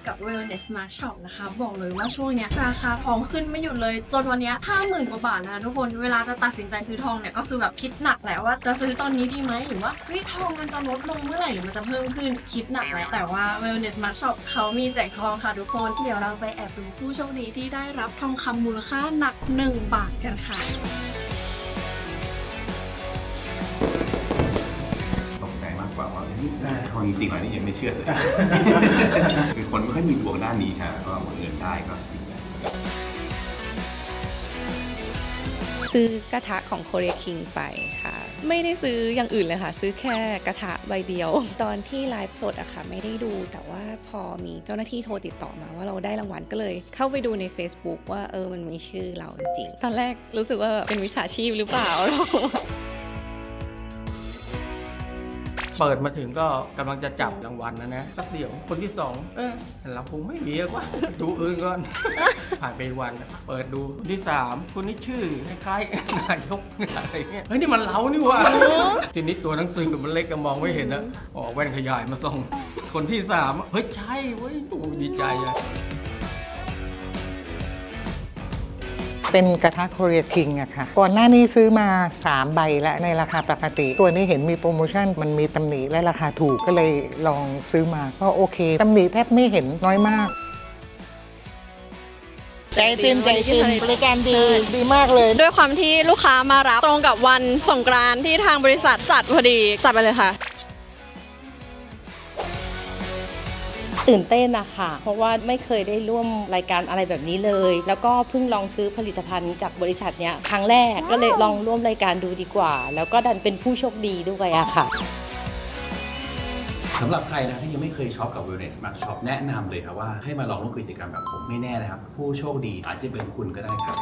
อยู่กับ Wellness Smart Shop นะคะ บอกเลยว่าช่วงเนี้ยราคาทองขึ้นไม่หยุดเลย จนวันเนี้ห้าหมื่นกว่าบาทนะคะทุกคนเวลาจะตัดสินใจซื้อทองเนี่ยก็คือแบบคิดหนักแล้วว่าจะซื้อตอนนี้ดีไหมหรือว่าเฮ้ยทองมันจะลดลงเมื่อไหร่หรือมันจะเพิ่มขึ้นคิดหนักแล้วแต่ว่า Wellness Smart Shop เขามีแจกทองค่ะทุกคน เดี๋ยวเราไปแอบดูผู้โชคดีที่ได้รับทองคำมูลค่าหนัก 1 บาทกันค่ะ ได้ทองจริงๆเหรอนี่ยังไม่เชื่อเลย คือคนไม่ค่อยมีดวงด้านนี้ค่ะก็บังเอิญได้ก็ดีใจซื้อกระทะของโคเรียคิงไปค่ะ ไม่ได้ซื้ออย่างอื่นเลยค่ะ ซื้อแค่กระทะใบเดียว ตอนที่ไลฟ์สดอะค่ะ ไม่ได้ดูแต่ว่าพอมีเจ้าหน้าที่โทรติดต่อมาว่าเราได้รางวัลก็เลย เข้าไปดูใน Facebook ว่าเออมันมีชื่อเราจริงๆตอนแรกรู้สึกว่าเป็นวิชาชีพหรือเปล่าเปิดมาถึงก็กำลังจะจับรางวัลนะนะสักเดี๋ยวคนที่สองเออเราคงไม่มีอะวะดูอื่นก่อน ผ่านไปวันเปิดดูคนที่สามคนนี้ชื่อคล้ายๆนายกอะไรเงี้ยเฮ้ยนี่มันเรานี่หว่าทีนี้ตัวหนังสือมันเล็กก็มองไม่เห็นนะออกแว่นขยายมาส่องคนที่สามเฮ้ยใช่เว้ยโอ้ดีใจอะ เป็นกระทะโคเรียคิงอะค่ะ ก่อนหน้านี้ซื้อมา 3 ใบแล้วในราคาปกติ ตัวนี้เห็นมีโปรโมชั่นมันมีตำหนิและราคาถูกก็เลยลองซื้อมาก็โอเคตำหนิแทบไม่เห็นน้อยมากใจเต้นใจเต้นบริการดีดีมากเลย ด้วยความที่ลูกค้ามารับตรงกับวันสงกรานต์ที่ทางบริษัทจัดพอดีจัดไปเลยค่ะ ตื่นเต้นนะคะเพราะว่าไม่เคยได้ร่วมรายการอะไรแบบนี้เลย แล้วก็เพิ่งลองซื้อผลิตภัณฑ์จากบริษัทเนี้ยครั้งแรกก็เลยลองร่วมรายการดูดีกว่า แล้วก็ดันเป็นผู้โชคดีด้วยอะค่ะ สำหรับใครนะที่ยังไม่เคยช็อปกับ Wellness Smart Shop แนะนำเลยครับว่าให้มาลองร่วมกิจกรรมแบบผมไม่แน่นะครับ ผู้โชคดีอาจจะเป็นคุณก็ได้ครับ